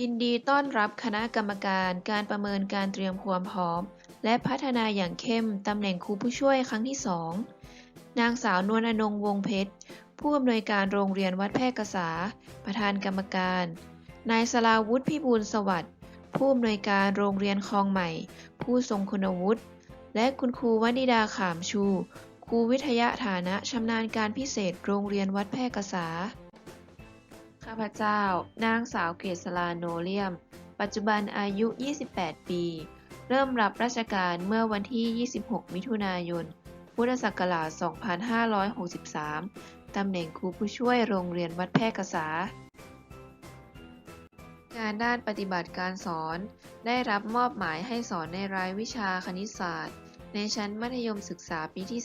ยินดีต้อนรับคณะกรรมการการประเมินการเตรียมความพร้อม และพัฒนาอย่างเข้มตำแหน่งครูผู้ช่วยครั้งที่ 2 นางสาวนวลอนงวงเพชร ผู้อำนวยการโรงเรียนวัดแพร่กษา ประธานกรรมการ นายสลาวุฒิพิบูลสวัสดิ์ ผู้อำนวยการโรงเรียนคลองใหม่ ผู้ทรงคุณวุฒิ และคุณครูวนิดาขามชู ครูวิทยาฐานะชำนาญการพิเศษโรงเรียนวัดแพร่กษา ข้าพเจ้า นางสาวเกษลาโนเลียม ปัจจุบันอายุ 28 ปี เริ่มรับราชการเมื่อวันที่ 26 มิถุนายน พุทธศักราช 2563 ตำแหน่งครูผู้ช่วยโรงเรียนวัดแพร่กษางานด้านปฏิบัติการสอน ได้รับมอบหมายให้สอนในรายวิชาคณิตศาสตร์ ในชั้นมัธยมศึกษาปีที่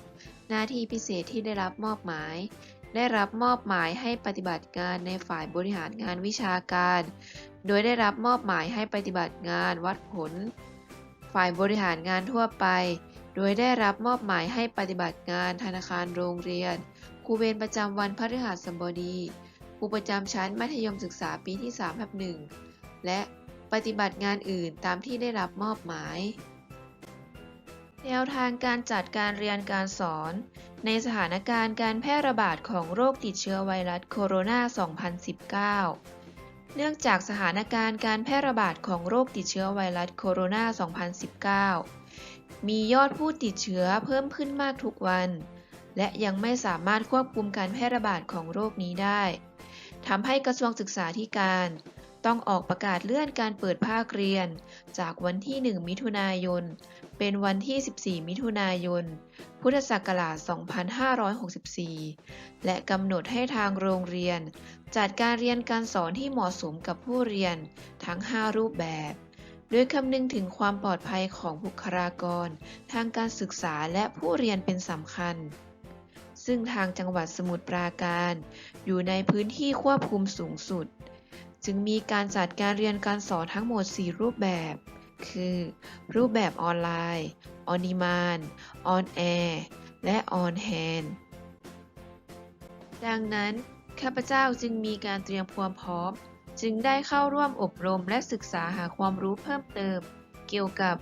3 หน้าที่พิเศษที่ได้รับมอบหมาย ได้รับมอบหมายให้ปฏิบัติงานในฝ่ายบริหารงานวิชาการ โดยได้รับมอบหมายให้ปฏิบัติงานวัดผล ฝ่ายบริหารงานทั่วไป โดยได้รับมอบหมายให้ปฏิบัติงานธนาคารโรงเรียน ครูเวรประจำวันพฤหัสบดีครูประจำชั้นมัธยมศึกษาปีที่3ทับ1และปฏิบัติงานอื่นตามที่ได้รับมอบหมาย แนวทางการจัดการเรียนการสอน ในสถานการณ์การแพร่ระบาดของโรคติดเชื้อไวรัสโคโรนา 2019 เนื่องจากสถานการณ์การแพร่ระบาดของโรคติดเชื้อไวรัสโคโรนา 2019 มียอดผู้ติดเชื้อเพิ่มขึ้นมากทุกวัน และยังไม่สามารถควบคุมการแพร่ระบาดของโรคนี้ได้ ทำให้กระทรวงศึกษาธิการ ต้องออกประกาศเลื่อนการเปิดภาคเรียน จากวันที่ 1 มิถุนายน เป็นวันที่ 14 มิถุนายน พุทธศักราช 2564 และกำหนดให้ทางโรงเรียน จัดการเรียนการสอนที่เหมาะสมกับผู้เรียนทั้ง 5 รูปแบบโดยคำนึงถึงความปลอดภัยของบุคลากร ทางการศึกษาและผู้เรียนเป็นสำคัญ ซึ่งทางจังหวัดสมุทรปราการ อยู่ในพื้นที่ควบคุมสูงสุด จึงมีการจัดการเรียนการสอนทั้งหมด 4 รูปแบบ คือ รูปแบบออนไลน์ ออนดีมานออนแอร์และออนแฮนดังนั้น ข้าพเจ้าจึงมีการเตรียมความพร้อม จึงได้เข้าร่วมอบรมและศึกษาหาความรู้เพิ่มเติม เกี่ยวกับ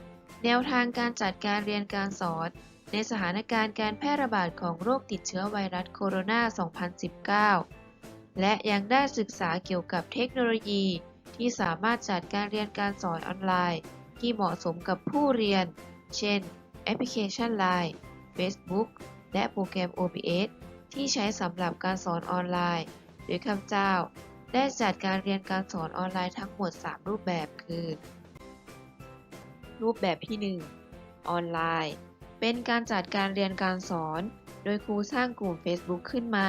แนวทางการจัดการเรียนการสอน ในสถานการณ์การแพร่ระบาดของโรคติดเชื้อไวรัสโคโรนา 2019 และยังได้ศึกษาเกี่ยวกับเทคโนโลยี ที่สามารถจัดการเรียนการสอนออนไลน์ ที่เหมาะสมกับผู้เรียน เช่น แอปพลิเคชัน Line Facebook และโปรแกรม OBS ที่ใช้สำหรับการสอนออนไลน์ โดยข้าพเจ้า ได้จัดการเรียนการสอนออนไลน์ทั้งหมด 3 รูปแบบคือ รูปแบบที่ 1 ออนไลน์ เป็นการจัดการเรียนการสอน โดยครูสร้างกลุ่ม Facebook ขึ้นมา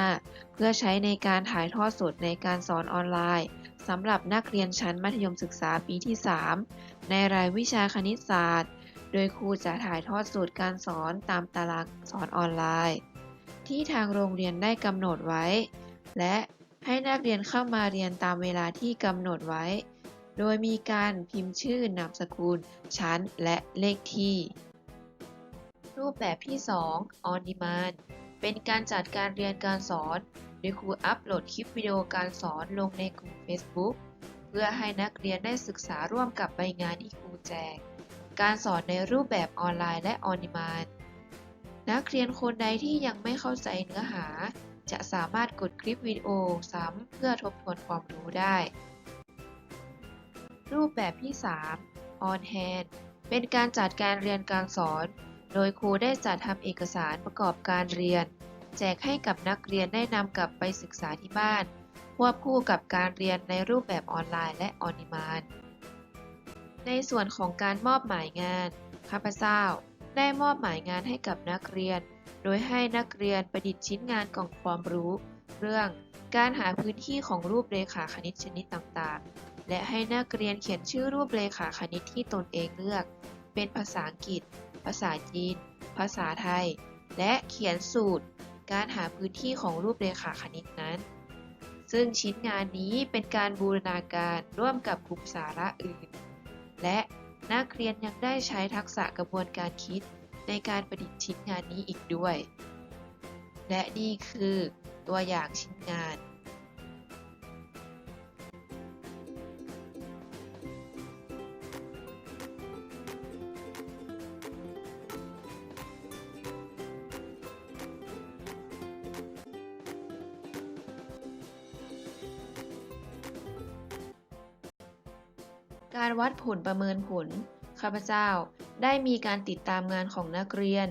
เพื่อใช้ในการถ่ายทอดสดในการสอนออนไลน์สำหรับนักเรียนชั้นมัธยมศึกษาปีที่ 3 ในรายวิชาคณิตศาสตร์ โดยครูจะถ่ายทอดสูตรการสอนตามตารางสอนออนไลน์ ที่ทางโรงเรียนได้กำหนดไว้ และให้นักเรียนเข้ามาเรียนตามเวลาที่กำหนดไว้ โดยมีการพิมพ์ชื่อนามสกุล ชั้น และเลขที่ รูปแบบที่ 2 On Demand เป็นการจัดการเรียนการสอน โดยครูอัปโหลดคลิปวิดีโอการสอนลงในกลุ่ม Facebook เพื่อให้นักเรียนได้ศึกษาร่วมกับใบงานที่ครูแจก การสอนในรูปแบบออนไลน์และ On Demand นักเรียนคนใดที่ยังไม่เข้าใจเนื้อหา จะสามารถกดคลิปวิดีโอซ้ำเพื่อทบทวนความรู้ได้ รูปแบบที่ 3 On Hand เป็นการจัดการเรียนการสอน โดยครูได้จัดทำเอกสารประกอบการเรียน แจกให้กับนักเรียนได้นำกลับไปศึกษาที่บ้าน ควบคู่กับการเรียนในรูปแบบออนไลน์และออนดีมานในส่วนของการมอบหมายงาน ข้าพเจ้า ได้มอบหมายงานให้กับนักเรียน โดยให้นักเรียนประดิษฐ์ชิ้นงานกล่องความรู้ เรื่องการหาพื้นที่ของรูปเรขาคณิตชนิดต่างๆ และให้นักเรียนเขียนชื่อรูปเรขาคณิตที่ตนเองเลือก เป็นภาษาอังกฤษาษาจีน ภาษาไทย และเขียนสูตร การหาพื้นที่ของรูปเรขาคณิตนั้น ซึ่งชิ้นงานนี้เป็นการบูรณาการร่วมกับกลุ่มสาระอื่น และนักเรียนยังได้ใช้ทักษะกระบวนการคิดในการประดิษฐ์ชิ้นงานนี้อีกด้วย และนี่คือตัวอย่างชิ้นงาน การวัดผลประเมินผล ข้าพเจ้าได้มีการติดตามงานของนักเรียน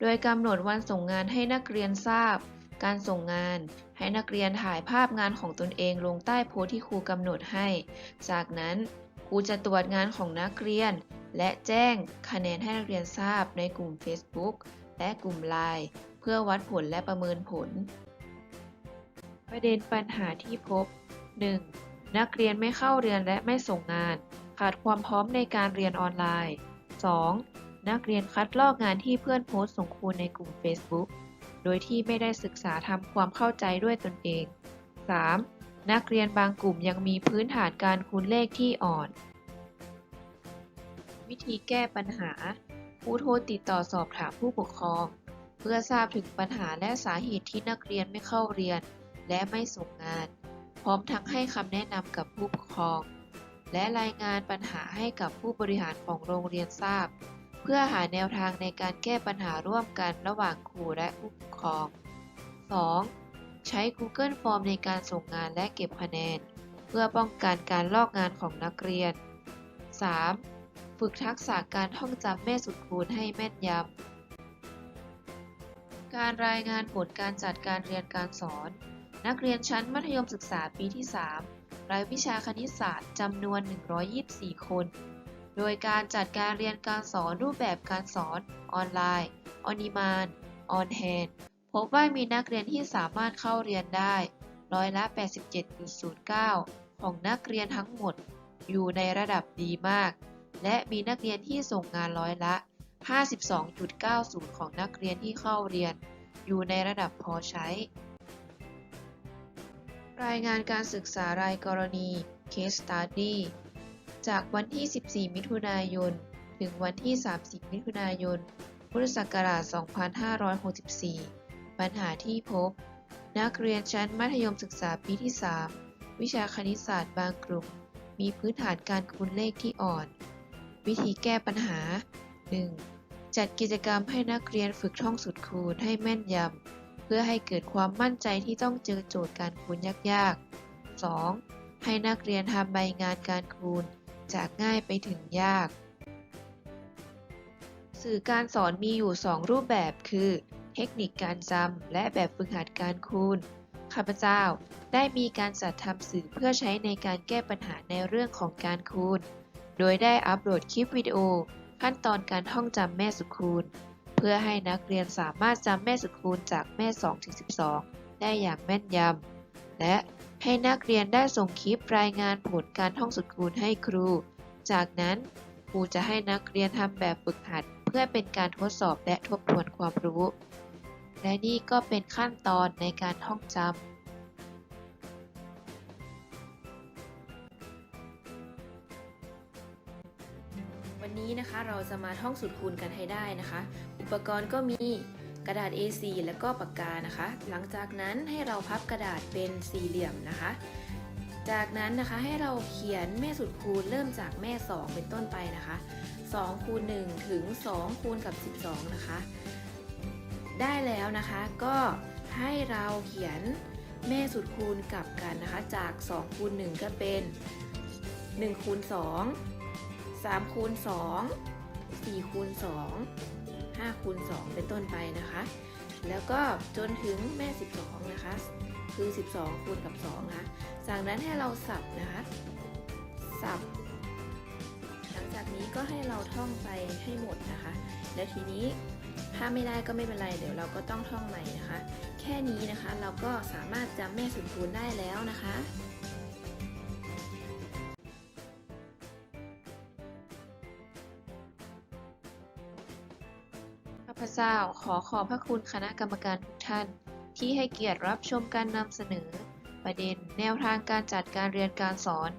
โดยกำหนดวันส่งงานให้นักเรียนทราบ การส่งงาน ให้นักเรียนถ่ายภาพงานของตนเองลงใต้โพสที่ครูกำหนดให้ จากนั้นครูจะตรวจงานของนักเรียน และแจ้งคะแนนให้นักเรียนทราบในกลุ่ม Facebook และกลุ่ม LINE เพื่อวัดผลและประเมินผล ประเด็นปัญหาที่พบ 1. นักเรียนไม่เข้าเรียนและไม่ส่งงาน ขาดความพร้อมในการเรียนออนไลน์ 2. นักเรียนคัดลอกงานที่เพื่อนโพสต์ส่งครูในกลุ่ม Facebook โดยที่ไม่ได้ศึกษาทำความเข้าใจด้วยตนเอง 3. นักเรียนบางกลุ่มยังมีพื้นฐานการคูณเลขที่อ่อน วิธีแก้ปัญหา ผู้โทรติดต่อสอบถามผู้ปกครอง เพื่อทราบถึงปัญหาและสาเหตุที่นักเรียนไม่เข้าเรียน และไม่ส่งงาน พร้อมทั้งให้คำแนะนำกับผู้ปกครอง และรายงานปัญหาให้กับผู้บริหารของโรงเรียนทราบ เพื่อหาแนวทางในการแก้ปัญหาร่วมกันระหว่างครูและผู้ปกครอง 2. ใช้ Google Form ในการส่งงานและเก็บคะแนน เพื่อป้องกันการลอกงานของนักเรียน 3. ฝึกทักษะการท่องจำแม่สุดคูณให้แม่นยำ การรายงานผลการจัดการเรียนการสอน นักเรียนชั้นมัธยมศึกษาปีที่ 3 รายวิชาคณิตศาสตร์จำนวน 124 คน โดยการจัดการเรียนการสอนรูปแบบการสอนออนไลน์ ออน m ม n นออนแฮนพบว่ามีนักเรียนที่สามารถเข้าเรียนได้ร้อยละ 87.09 ของนักเรียนทั้งหมด อยู่ในระดับดีมาก และมีนักเรียนที่ส่งงานร้อยละ 52.90 ของนักเรียนที่เข้าเรียน อยู่ในระดับพอใช้ รายงานการศึกษารายกรณี Case Study จากวันที่ 14 มิถุนายน ถึงวันที่ 30 มิถุนายน พุทธศักราช 2564 ปัญหาที่พบ นักเรียนชั้นมัธยมศึกษาปีที่ 3 วิชาคณิตศาสตร์บางกลุ่ม มีพื้นฐานการคูณเลขที่อ่อน วิธีแก้ปัญหา 1. จัดกิจกรรมให้นักเรียนฝึกท่องสูตรคูณให้แม่นยำ เพื่อให้เกิดความมั่นใจที่ต้องเจอโจทย์การคูณยากๆ 2. ให้นักเรียนทำใบงานการคูณจากง่ายไปถึงยาก สื่อการสอนมีอยู่ 2 รูปแบบคือ เทคนิคการจำและแบบฝึกหัดการคูณข้าพเจ้าได้มีการจัดทำสื่อเพื่อใช้ในการแก้ปัญหาในเรื่องของการคูณ โดยได้อัปโหลดคลิปวิดีโอ ขั้นตอนการท่องจำแม่สุดคูณ พื่อให้นักเรียนสามารถจำแม่สุดคูณจากแม่ 2 ถึง 12 ได้อย่างแม่นยำ และให้นักเรียนได้ส่งคลิปรายงานผลการท่องสุดคูณให้ครู จากนั้นครูจะให้นักเรียนทำแบบฝึกหัด เพื่อเป็นการทดสอบและทบทวนความรู้ และนี่ก็เป็นขั้นตอนในการท่องจำวันนี้นะคะเราจะมาท่องสูตรคูณกันให้ได้นะคะ ปกรณ์ก็มีกระดาษ A4 แล้วก็ปากกานะคะ หลังจากนั้นให้เราพับกระดาษเป็นสี่เหลี่ยมนะคะ จากนั้นนะคะให้เราเขียนแม่สูตรคูณเริ่มจากแม่ 2 เป็นต้นไปนะคะ2คูณ1ถึง2คูณกับ 12 นะคะ ได้แล้วนะคะก็ให้เราเขียนแม่สูตรคูณกลับกันนะคะ จาก2คูณ1ก็เป็น1คูณ2 3คูณ2 4คูณ2 5คูณ2เป็นต้นไปนะคะ แล้วก็จนถึงแม่ 12 นะคะ คือ 12 คูณกับ2นะคะจากนั้นให้เราสับนะคะ สับ หลังจากนี้ก็ให้เราท่องไปให้หมดนะคะ และทีนี้ถ้าไม่ได้ก็ไม่เป็นไร เดี๋ยวเราก็ต้องท่องใหม่นะคะ แค่นี้นะคะเราก็สามารถจำแม่สูตรคูณได้แล้วนะคะ เจ้าขอขอบพระคุณคณะกรรมการทุกท่าน ที่ให้เกียรติรับชมการนำเสนอ ประเด็นแนวทางการจัดการเรียนการสอน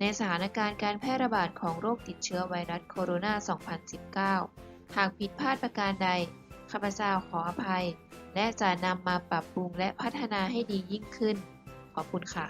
ในสถานการณ์การแพร่ระบาดของโรคติดเชื้อไวรัสโคโรนา 2019 หากผิดพลาดประการใด ข้าพเจ้าขออภัย และจะนำมาปรับปรุงและพัฒนาให้ดียิ่งขึ้น ขอบคุณค่ะ